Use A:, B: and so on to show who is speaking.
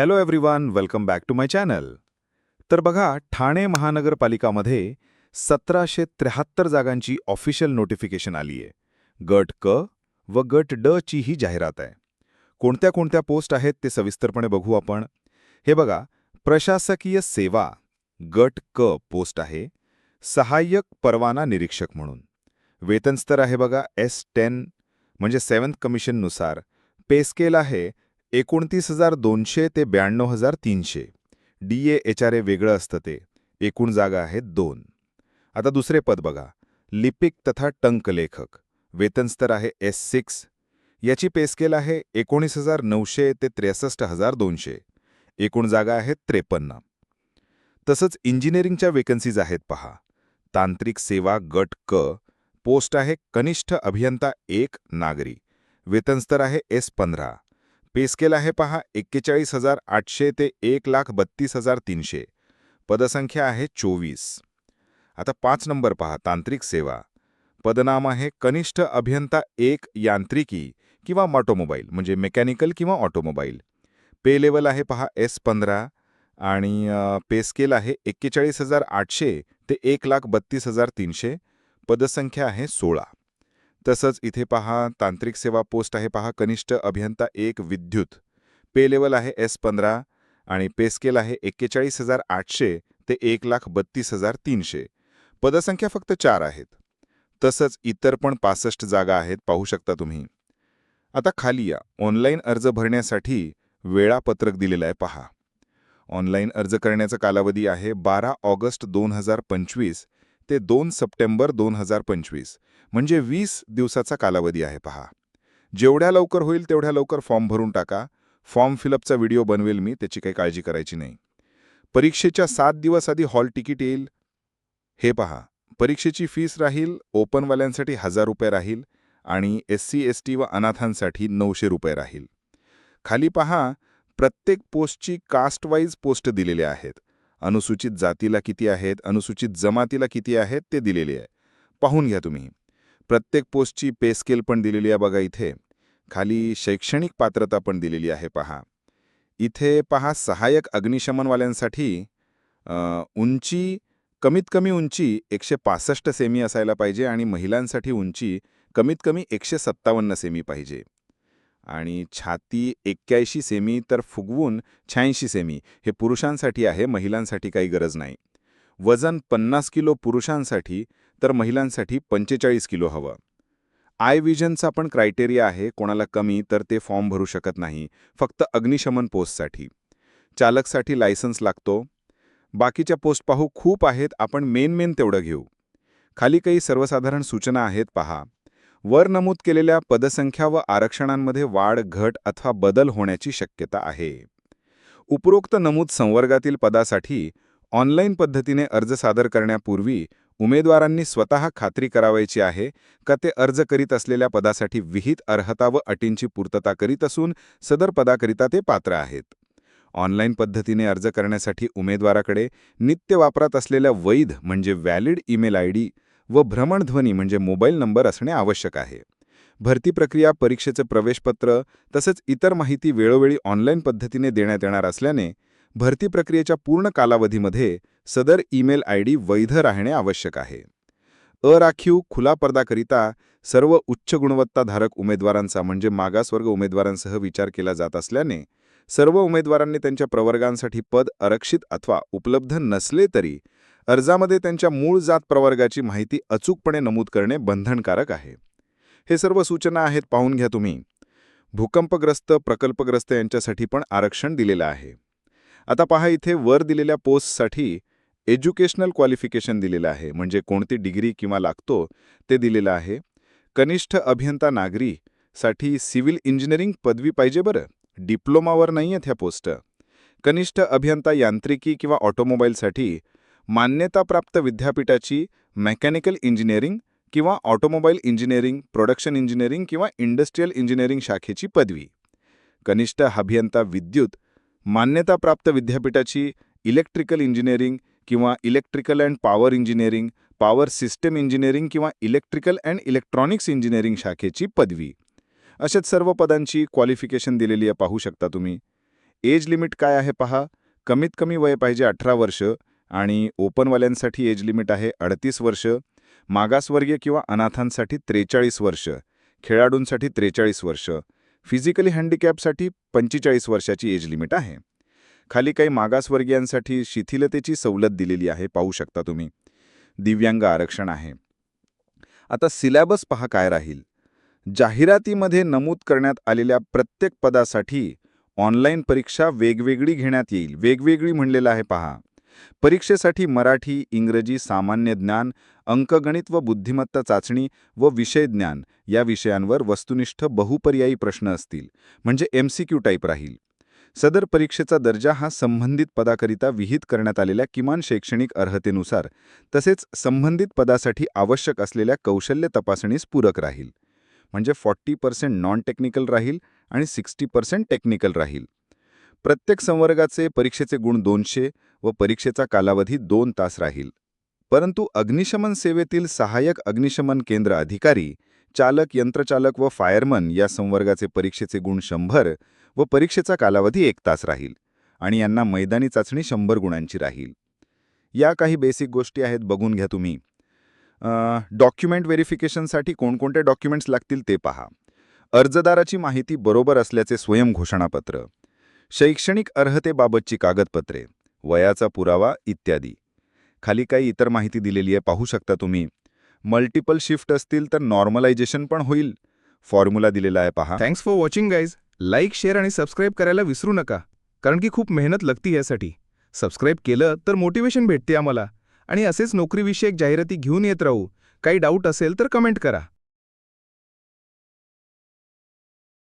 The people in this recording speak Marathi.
A: Hello everyone welcome back to my channel तर बघा ठाणे महानगरपालिकामध्ये सतराशे त्र्याहत्तर जागांची ऑफिशियल नोटिफिकेशन आली आहे गट क व गट ड ची ही जाहिरात आहे. कोणत्या कोणत्या पोस्ट आहेत ते सविस्तरपणे बघू आपण. हे बघा प्रशासकीय सेवा गट क पोस्ट आहे. सहाय्यक परवाना निरीक्षक म्हणून. वेतनस्तर आहे बघा एस टेन म्हणजे सेवन्थ कमिशननुसार पेस्केल आहे एकोणतीस हजार दोनशे ते ब्याण्णव हजार तीनशे. D A H R A वेगळं असतं ते. एकूण जागा आहेत दोन. आता दुसरे पद बघा. लिपिक तथा टंकलेखक वेतनस्तर आहे एस सिक्स. याची पेस्केल आहे एकोणीस हजार नऊशे ते त्रेसष्ट हजार दोनशे. एकूण जागा आहेत त्रेपन्न. तसंच इंजिनिअरिंगच्या वेकन्सीज आहेत पहा. तांत्रिक सेवा गट क. पोस्ट आहे कनिष्ठ अभियंता एक नागरी. वेतनस्तर आहे एस पंधरा. पेस्केल आहे पहा एक्केचाळीस हजार आठशे ते एक लाख बत्तीस हजार तीनशे. पदसंख्या आहे चोवीस. आता पाच नंबर पहा तांत्रिक सेवा. पदनाम आहे कनिष्ठ अभियंता एक यांत्रिकी किंवा ऑटोमोबाईल म्हणजे मेकॅनिकल किंवा ऑटोमोबाईल. पे लेवल आहे पहा एस पंधरा आणि पेस्केल पे स्केल आहे एक्केचाळीस हजार आठशे ते एक लाख बत्तीस हजार तीनशे. पदसंख्या आहे सोळा. तसंच इथे पहा तांत्रिक सेवा पोस्ट आहे पहा कनिष्ठ अभियंता एक विद्युत. पे लेवल आहे एस पंधरा आणि पेस्केल आहे एक्केचाळीस हजार आठशे ते एक लाख बत्तीस हजार तीनशे. पदसंख्या फक्त चार आहेत. तसंच इतर पण पासष्ट जागा आहेत पाहू शकता तुम्ही. आता खाली या. ऑनलाईन अर्ज भरण्यासाठी वेळापत्रक दिलेलं आहे पहा. ऑनलाईन अर्ज करण्याचा कालावधी आहे बारा ऑगस्ट दोन हजार पंचवीस ते दोन सप्टेंबर दोन हजार पंचवीस. म्हणजे वीस दिवसाचा कालावधी आहे पहा. जेवढ्या लवकर होईल तेवढ्या लवकर फॉर्म भरून टाका. फॉर्म फिलअपचा व्हिडिओ बनवेल मी त्याची काही काळजी करायची नाही. परीक्षेच्या सात दिवस आधी हॉल तिकीट येईल. हे पहा परीक्षेची फीस राहील ओपनवाल्यांसाठी हजार रुपये राहील आणि एस सी एस टी व अनाथांसाठी नऊशे रुपये राहील. खाली पहा प्रत्येक पोस्टची कास्टवाईज पोस्ट दिलेले आहेत. अनुसूचित जातीला किती आहेत अनुसूचित जमातीला किती आहेत ते दिलेले आहे. पाहून घ्या तुम्ही. प्रत्येक पोस्टची पे स्केल पण दिलेली आहे बघा इथे. खाली शैक्षणिक पात्रता पण दिलेली आहे पहा. इथे पहा सहाय्यक अग्निशमनवाल्यांसाठी उंची कमीत कमी उंची एकशे पासष्ट सेमी असायला पाहिजे आणि महिलांसाठी उंची कमीत कमी एकशे सत्तावन्न सेमी पाहिजे. आणि छाती एक्क्याऐंशी सेमी तर फुगवून शहाऐंशी सेमी. हे पुरुषांसाठी आहे महिलांसाठी काही गरज नाही. वजन पन्नास किलो पुरुषांसाठी तर महिलांसाठी पंचेचाळीस किलो हवं. आय विजनचा पण क्रायटेरिया आहे कोणाला कमी तर ते फॉर्म भरू शकत नाही फक्त अग्निशमन पोस्टसाठी. चालकसाठी लायसन्स लागतो. बाकीच्या पोस्ट पाहू खूप आहेत आपण मेन मेन तेवढं घेऊ. खाली काही सर्वसाधारण सूचना आहेत पहा. वर नमूद केलेल्या पदसंख्या व आरक्षणांमध्ये वाढ घट अथवा बदल होण्याची शक्यता आहे. उपरोक्त नमूद संवर्गातील पदासाठी ऑनलाईन पद्धतीने अर्ज सादर करण्यापूर्वी उमेदवारांनी स्वतः खात्री करावायची आहे का ते अर्ज करीत असलेल्या पदासाठी विहित अर्हता व अटींची पूर्तता करीत असून सदर पदाकरिता ते पात्र आहेत. ऑनलाईन पद्धतीने अर्ज करण्यासाठी उमेदवाराकडे नित्य वापरात असलेल्या वैध म्हणजे व्हॅलिड ईमेल आय डी व भ्रमणध्वनी म्हणजे मोबाईल नंबर असणे आवश्यक आहे. भरती प्रक्रिया परीक्षेचे प्रवेशपत्र तसेच इतर माहिती वेळोवेळी ऑनलाईन पद्धतीने देण्यात येणार असल्याने भरती प्रक्रियेच्या पूर्ण कालावधीमध्ये सदर ईमेल आय डी वैध राहणे आवश्यक आहे. अराखीव खुला पर्दाकरिता सर्व उच्च गुणवत्ताधारक उमेदवारांचा म्हणजे मागासवर्ग उमेदवारांसह विचार केला जात असल्याने सर्व उमेदवारांनी त्यांच्या प्रवर्गांसाठी पद आरक्षित अथवा उपलब्ध नसले तरी अर्जामध्ये त्यांच्या मूळ जात प्रवर्गाची माहिती अचूकपणे नमूद करणे बंधनकारक आहे. हे सर्व सूचना आहेत पाहून घ्या तुम्ही. भूकंपग्रस्त प्रकल्पग्रस्त यांच्यासाठी पण आरक्षण दिलेलं आहे. आता पहा इथे वर दिलेल्या पोस्टसाठी एज्युकेशनल क्वालिफिकेशन दिलेलं आहे. म्हणजे कोणती डिग्री किंवा लागतो ते दिलेलं आहे. कनिष्ठ अभियंता नागरी साठी सिव्हिल इंजिनिअरिंग पदवी पाहिजे बरं? डिप्लोमावर नाही आहेत ह्या पोस्ट. कनिष्ठ अभियंता यांत्रिकी किंवा ऑटोमोबाईलसाठी मान्यताप्राप्त विद्यापीठाची मेकॅनिकल इंजिनिअरिंग किंवा ऑटोमोबाईल इंजिनिअरिंग प्रोडक्शन इंजिनिअरिंग किंवा इंडस्ट्रियल इंजिनिअरिंग शाखेची पदवी. कनिष्ठ अभियंता विद्युत मान्यताप्राप्त विद्यापीठाची इलेक्ट्रिकल इंजिनिअरिंग किंवा electrical and power engineering power system engineering किंवा इलेक्ट्रिकल अँड इलेक्ट्रॉनिक्स इंजिनिअरिंग शाखेची पदवी. अशाच सर्व पदांची क्वालिफिकेशन दिलेली आहे पाहू शकता तुम्ही. एज लिमिट काय आहे पहा? कमीत कमी वय पाहिजे अठरा वर्ष आणि ओपनवाल्यांसाठी एज लिमिट आहे अडतीस वर्ष मागासवर्गीय किंवा अनाथांसाठी त्रेचाळीस वर्ष खेळाडूंसाठी त्रेचाळीस वर्ष फिजिकली हँडिकॅपसाठी पंचेचाळीस वर्षाची एज लिमिट आहे. खाली काही मागासवर्गीयांसाठी शिथिलतेची सवलत दिलेली आहे पाहू शकता तुम्ही. दिव्यांग आरक्षण आहे. आता सिलॅबस पहा काय राहील. जाहिरातीमध्ये नमूद करण्यात आलेल्या प्रत्येक पदासाठी ऑनलाईन परीक्षा वेगवेगळी घेण्यात येईल. वेगवेगळी म्हणलेलं आहे पहा. परीक्षेसाठी मराठी इंग्रजी सामान्य ज्ञान अंकगणित व बुद्धिमत्ता चाचणी व विषय ज्ञान या विषयांवर वस्तुनिष्ठ बहुपर्यायी प्रश्न असतील. म्हणजे एमसीक्यू टाईप राहील. सदर परीक्षेचा दर्जा हा संबंधित पदाकरिता विहित करण्यात आलेल्या किमान शैक्षणिक अर्हतेनुसार तसेच संबंधित पदासाठी आवश्यक असलेल्या कौशल्य तपासणीस पूरक राहील. म्हणजे फॉर्टी पर्सेंट नॉन टेक्निकल राहील आणि सिक्स्टी पर्सेंट टेक्निकल राहील. प्रत्येक संवर्गाचे परीक्षेचे गुण दोनशे व परीक्षेचा कालावधी दोन तास राहील. परंतु अग्निशमन सेवेतील सहाय्यक अग्निशमन केंद्र अधिकारी चालक यंत्रचालक व फायरमन या संवर्गाचे परीक्षेचे गुण शंभर व परीक्षेचा कालावधी एक तास राहील आणि यांना मैदानी चाचणी शंभर गुणांची राहील. या काही बेसिक गोष्टी आहेत बघून घ्या तुम्ही. डॉक्युमेंट व्हेरिफिकेशनसाठी कोणकोणते डॉक्युमेंट्स लागतील ते पहा. अर्जदाराची माहिती बरोबर असल्याचे स्वयं घोषणापत्र. शैक्षणिक अर्हतेबाबतची कागदपत्रे वयाचा पुरावा इत्यादी. खाली काही इतर माहिती दिलेली आहे पाहू शकता तुम्ही. मल्टिपल शिफ्ट असतील तर नॉर्मलायझेशन पण होईल. फॉर्म्युला दिलेला आहे पहा.
B: Thanks for watching guys like share आणि सबस्क्राईब करायला विसरू नका कारण की खूप मेहनत लागती यासाठी. सबस्क्राईब केलं तर मोटिवेशन भेटते आम्हाला. आणि असेच नोकरीविषयक जाहिराती घेऊन येत राहू. काही डाऊट असेल तर कमेंट करा.